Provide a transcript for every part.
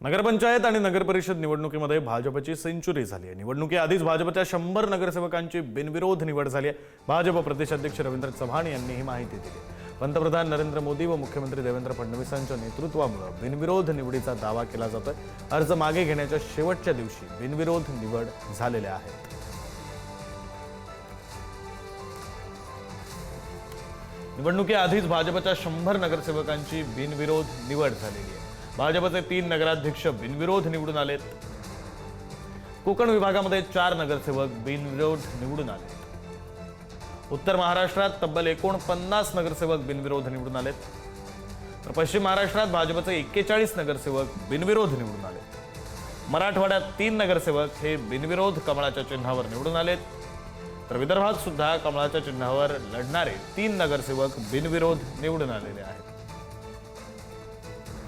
नगरपंचायत आणि नगरपरिषद निवडणुकीमध्ये भाजपची सेंचुरी झाली आहे. निवडणुकीआधीच भाजपच्या शंभर नगरसेवकांची बिनविरोध निवड झाली आहे. भाजप प्रदेशाध्यक्ष रवींद्र चव्हाण यांनी ही माहिती दिली पंतप्रधान नरेंद्र मोदी व मुख्यमंत्री देवेंद्र फडणवीसांच्या नेतृत्वामुळे बिनविरोध निवडीचा दावा केला जातोय. अर्ज मागे घेण्याच्या शेवटच्या दिवशी बिनविरोध निवड झालेल्या आहेत. निवडणुकीआधीच भाजपच्या शंभर नगरसेवकांची बिनविरोध निवड झालेली आहे. भाजपचे तीन नगराध्यक्ष बिनविरोध निवडून आलेत. कोकण विभागामध्ये चार नगरसेवक बिनविरोध निवडून आले. उत्तर महाराष्ट्रात तब्बल एकोणपन्नास नगरसेवक बिनविरोध निवडून आलेत. तर पश्चिम महाराष्ट्रात भाजपचे एक्केचाळीस नगरसेवक बिनविरोध निवडून आले मराठवाड्यात तीन नगरसेवक हे बिनविरोध कमळाच्या चिन्हावर निवडून आलेत. तर विदर्भात सुद्धा कमळाच्या चिन्हावर लढणारे तीन नगरसेवक बिनविरोध निवडून आलेले आहेत.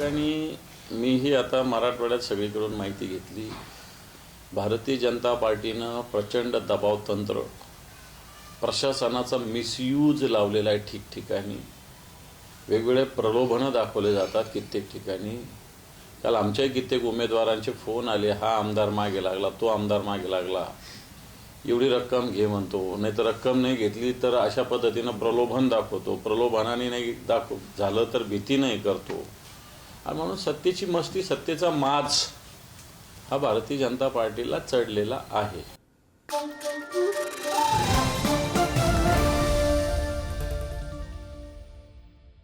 ठिकाणी मीही आता मराठवाड्यात सगळीकडून माहिती घेतली. भारतीय जनता पार्टीनं प्रचंड दबाव तंत्र प्रशासनाचा मिसयूज लावलेला आहे ठिकठिकाणी. वेगवेगळे प्रलोभनं दाखवले जातात कित्येक ठिकाणी. काल आमच्याही कित्येक उमेदवारांचे फोन आले हा आमदार मागे लागला तो आमदार मागे लागला. एवढी रक्कम घे म्हणतो. नाही तर रक्कम नाही घेतली तर अशा पद्धतीनं प्रलोभन दाखवतो. प्रलोभनाने नाही दाखव झालं तर भीती नाही करतो. आणि म्हणून सत्तेची मस्ती सत्तेचा माज हा भारतीय जनता पार्टीला चढलेला आहे.